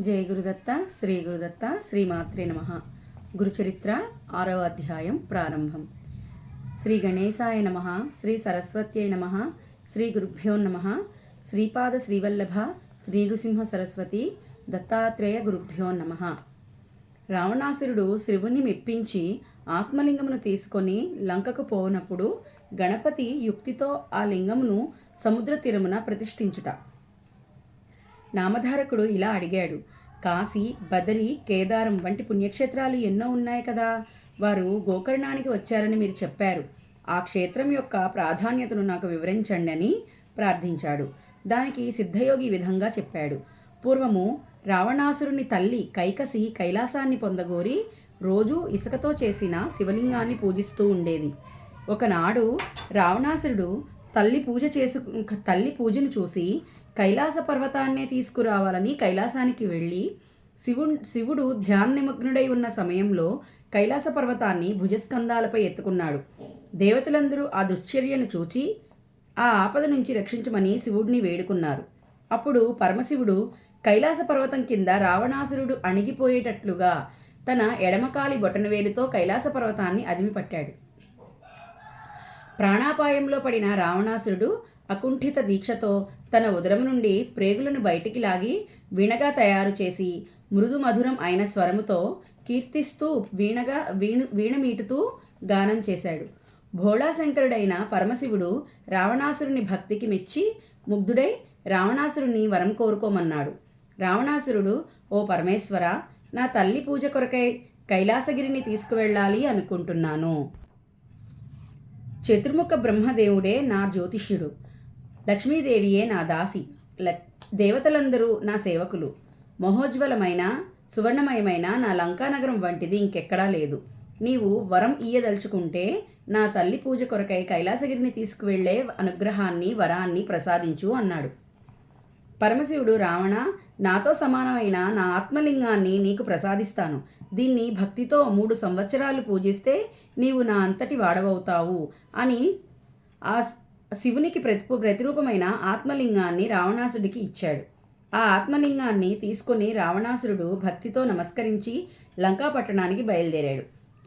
జయ గురుదత్త శ్రీ గురుదత్త శ్రీమాత్రే నమ. గురుచరిత్ర ఆరవ అధ్యాయం ప్రారంభం. శ్రీ గణేశాయ నమ శ్రీ సరస్వత్యై నమ శ్రీ గురుభ్యో నమ శ్రీపాద శ్రీవల్లభ శ్రీ నృసింహ సరస్వతి దత్తాత్రేయ గురుభ్యో నమ. రావణాసురుడు శివుని మెప్పించి ఆత్మలింగమును తీసుకొని లంకకు పోనప్పుడు గణపతి యుక్తితో ఆ లింగమును సముద్ర తీరమున ప్రతిష్ఠించుట. నామధారకుడు ఇలా అడిగాడు. కాశీ బదరి కేదారం వంటి పుణ్యక్షేత్రాలు ఎన్నో ఉన్నాయి కదా? వారు గోకర్ణానికి వచ్చారని మీరు చెప్పారు. ఆ క్షేత్రం యొక్క ప్రాధాన్యతను నాకు వివరించండి అని ప్రార్థించాడు. దానికి సిద్ధయోగి విధంగా చెప్పాడు. పూర్వము రావణాసురుని తల్లి కైకసి కైలాసాన్ని పొందగోరి రోజు ఇసుకతో చేసిన శివలింగాన్ని పూజిస్తూ ఉండేది. ఒకనాడు రావణాసురుడు తల్లి పూజ చేసు తల్లి పూజను చూసి కైలాస పర్వతాన్నే తీసుకురావాలని కైలాసానికి వెళ్ళి శివు శివుడు ధ్యాన నిమగ్నుడై ఉన్న సమయంలో కైలాస పర్వతాన్ని భుజస్కంధాలపై ఎత్తుకున్నాడు. దేవతలందరూ ఆ దుశ్చర్యను చూచి ఆ ఆపద నుంచి రక్షించమని శివుడిని వేడుకున్నారు. అప్పుడు పరమశివుడు కైలాస పర్వతం కింద రావణాసురుడు అణిగిపోయేటట్లుగా తన ఎడమకాలి బొటనవేలుతో కైలాస పర్వతాన్ని అదిమిపట్టాడు. ప్రాణాపాయంలో పడిన రావణాసురుడు అకుంఠిత దీక్షతో తన ఉదరం నుండి ప్రేగులను బయటికి లాగి వీణగా తయారు చేసి మృదు మధురం అయిన స్వరముతో కీర్తిస్తూ వీణగా వీణు వీణమీటుతూ గానం చేశాడు. భోళాశంకరుడైన పరమశివుడు రావణాసురుని భక్తికి మెచ్చి ముగ్ధుడై రావణాసురుని వరం కోరుకోమన్నాడు. రావణాసురుడు ఓ పరమేశ్వర నా తల్లి పూజ కొరకై కైలాసగిరిని తీసుకువెళ్ళాలి అనుకుంటున్నాను. చతుర్ముఖ బ్రహ్మదేవుడే నా జ్యోతిష్యుడు. లక్ష్మీదేవియే నా దాసి. దేవతలందరూ నా సేవకులు. మహోజ్వలమైన సువర్ణమయమైన నా లంకానగరం వంటిది ఇంకెక్కడా లేదు. నీవు వరం ఇయ్యదలుచుకుంటే నా తల్లి పూజ కొరకై కైలాసగిరిని తీసుకువెళ్ళే అనుగ్రహాన్ని వరాన్ని ప్రసాదించు అన్నాడు. పరమశివుడు రావణ నాతో సమానమైన నా ఆత్మలింగాన్ని నీకు ప్రసాదిస్తాను. దీన్ని భక్తితో మూడు సంవత్సరాలు పూజిస్తే నీవు నా అంతటి వాడవవుతావు అని ఆ శివునికి ప్రతి ప్రతిరూపమైన ఆత్మలింగాన్ని రావణాసుడికి ఇచ్చాడు. ఆ ఆత్మలింగాన్ని తీసుకుని రావణాసురుడు భక్తితో నమస్కరించి లంకాపట్టణానికి బయలుదేరాడు.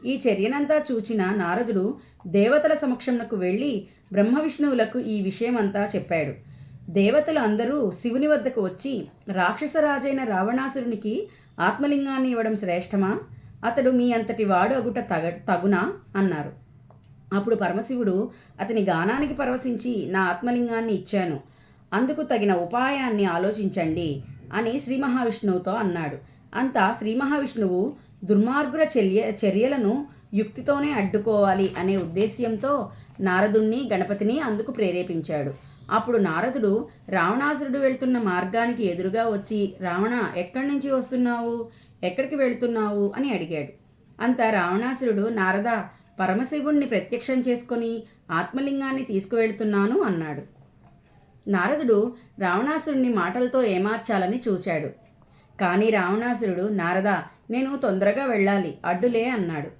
ఈ చర్యనంతా చూచిన నారదుడు దేవతల సమక్షంకు వెళ్ళి బ్రహ్మ విష్ణువులకు ఈ విషయమంతా చెప్పాడు. దేవతలు అందరూ శివుని వద్దకు వచ్చి రాక్షసరాజైన రావణాసురునికి ఆత్మలింగాన్ని ఇవ్వడం శ్రేష్టమా? అతడు మీ అంతటి వాడు అగుట తగ తగునా? అన్నారు. అప్పుడు పరమశివుడు అతని గానానికి పరవశించి నా ఆత్మలింగాన్ని ఇచ్చాను. అందుకు తగిన ఉపాయాన్ని ఆలోచించండి అని శ్రీ మహావిష్ణువుతో అన్నాడు. అంతా శ్రీ మహావిష్ణువు దుర్మార్గుల చర్య చర్యలను యుక్తితోనే అడ్డుకోవాలి అనే ఉద్దేశ్యంతో నారదుణ్ణి గణపతిని అందుకు ప్రేరేపించాడు. అప్పుడు నారదుడు రావణాసురుడు వెళ్తున్న మార్గానికి ఎదురుగా వచ్చి రావణ ఎక్కడి నుంచి వస్తున్నావు? ఎక్కడికి వెళ్తున్నావు? అని అడిగాడు. అంత రావణాసురుడు నారద పరమశివుణ్ణి ప్రత్యక్షం చేసుకొని ఆత్మలింగాన్ని తీసుకువెళ్తున్నాను అన్నాడు. నారదుడు రావణాసురుణ్ణి మాటలతో ఏమార్చాలని చూశాడు. కానీ రావణాసురుడు నారద నేను తొందరగా వెళ్ళాలి అడ్డులే అన్నాడు.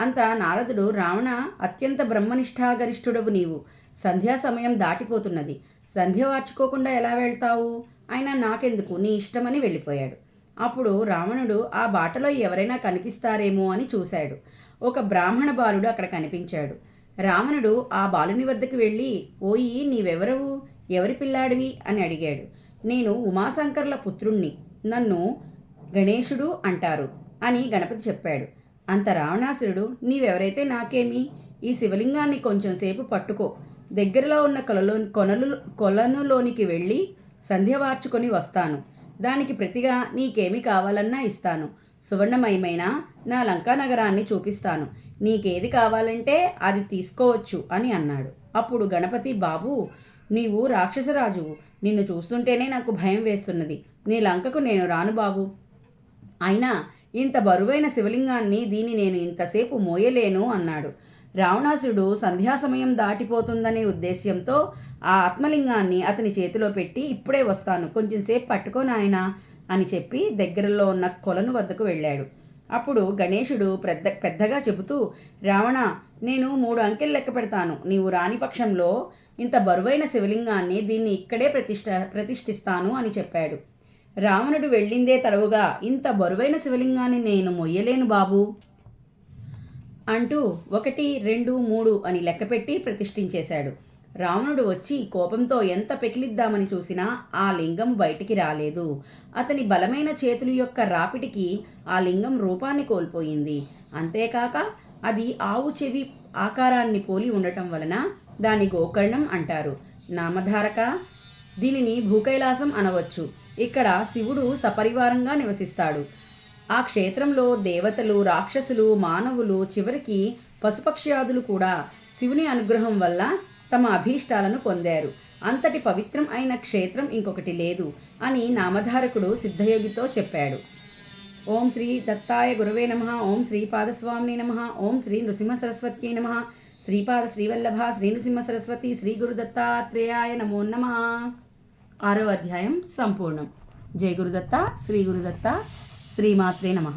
అంత నారదుడు రావణ అత్యంత బ్రహ్మనిష్టాగరిష్ఠుడవు నీవు. సంధ్యా సమయం దాటిపోతున్నది. సంధ్య వార్చుకోకుండా ఎలా వెళ్తావు? అయినా నాకెందుకు? నీ ఇష్టమని వెళ్ళిపోయాడు. అప్పుడు రావణుడు ఆ బాటలో ఎవరైనా కనిపిస్తారేమో అని చూశాడు. ఒక బ్రాహ్మణ బాలుడు అక్కడ కనిపించాడు. రావణుడు ఆ బాలుని వద్దకు వెళ్ళి ఓయి నీవెవరవు? ఎవరి పిల్లాడివి? అని అడిగాడు. నేను ఉమాశంకర్ల పుత్రుణ్ణి. నన్ను గణేశుడు అంటారు అని గణపతి చెప్పాడు. అంత రావణాసురుడు నీవెవరైతే నాకేమి? ఈ శివలింగాన్ని కొంచెంసేపు పట్టుకో. దగ్గరలో ఉన్న కొలలో కొనలు కొలనులోనికి వెళ్ళి సంధ్య వార్చుకొని వస్తాను. దానికి ప్రతిగా నీకేమి కావాలన్నా ఇస్తాను. సువర్ణమయమైన నా లంకా నగరాన్ని చూపిస్తాను. నీకేది కావాలంటే అది తీసుకోవచ్చు అని అన్నాడు. అప్పుడు గణపతి బాబు నీవు రాక్షసరాజువు. నిన్ను చూస్తుంటేనే నాకు భయం వేస్తున్నది. నీ లంకకు నేను రాను బాబు. అయినా ఇంత బరువైన శివలింగాన్ని దీన్ని నేను ఇంతసేపు మోయలేను అన్నాడు. రావణాసుడు సంధ్యా సమయం దాటిపోతుందనే ఉద్దేశ్యంతో ఆ ఆత్మలింగాన్ని అతని చేతిలో పెట్టి ఇప్పుడే వస్తాను కొంచెం సేపు పట్టుకో నాయనా అని చెప్పి దగ్గరలో ఉన్న కొలను వద్దకు వెళ్ళాడు. అప్పుడు గణేశుడు పెద్ద పెద్దగా చెబుతూ రావణ నేను మూడు అంకెలు లెక్క పెడతాను. నీవు రాని పక్షంలో ఇంత బరువైన శివలింగాన్ని దీన్ని ఇక్కడే ప్రతిష్ట ప్రతిష్ఠిస్తాను అని చెప్పాడు. రావణుడు వెళ్ళిందే తడవుగా ఇంత బరువైన శివలింగాన్ని నేను మొయ్యలేను బాబు. అంటూ ఒకటి రెండు మూడు అని లెక్కపెట్టి ప్రతిష్ఠించేశాడు. రావణుడు వచ్చి కోపంతో ఎంత పెకిలిద్దామని చూసినా ఆ లింగం బయటికి రాలేదు. అతని బలమైన చేతులు యొక్క రాపిడికి ఆ లింగం రూపాన్ని కోల్పోయింది. అంతేకాక అది ఆవు చెవి ఆకారాన్ని పోలి ఉండటం వలన దాని గోకర్ణం అంటారు. నామధారక? దీనిని భూకైలాసం అనవచ్చు. ఇక్కడ శివుడు సపరివారంగా నివసిస్తాడు. ఆ క్షేత్రంలో దేవతలు రాక్షసులు మానవులు చివరికి పశుపక్ష్యాదులు కూడా శివుని అనుగ్రహం వల్ల తమ అభీష్టాలను పొందారు. అంతటి పవిత్రం అయిన క్షేత్రం ఇంకొకటి లేదు అని నామధారకుడు సిద్ధయోగితో చెప్పాడు. ఓం శ్రీ దత్తాయ గురవే నమ ఓం శ్రీపాదస్వామిని నమ ఓం శ్రీ నృసింహ సరస్వత్యై నమ. శ్రీపాద శ్రీవల్లభ శ్రీ నృసింహ సరస్వతి శ్రీ గురు దత్తాత్రేయాయ నమో నమ. ఆరో అధ్యాయం సంపూర్ణం. జయ గురుదత్త శ్రీ గురుదత్త శ్రీమాత్రే నమ.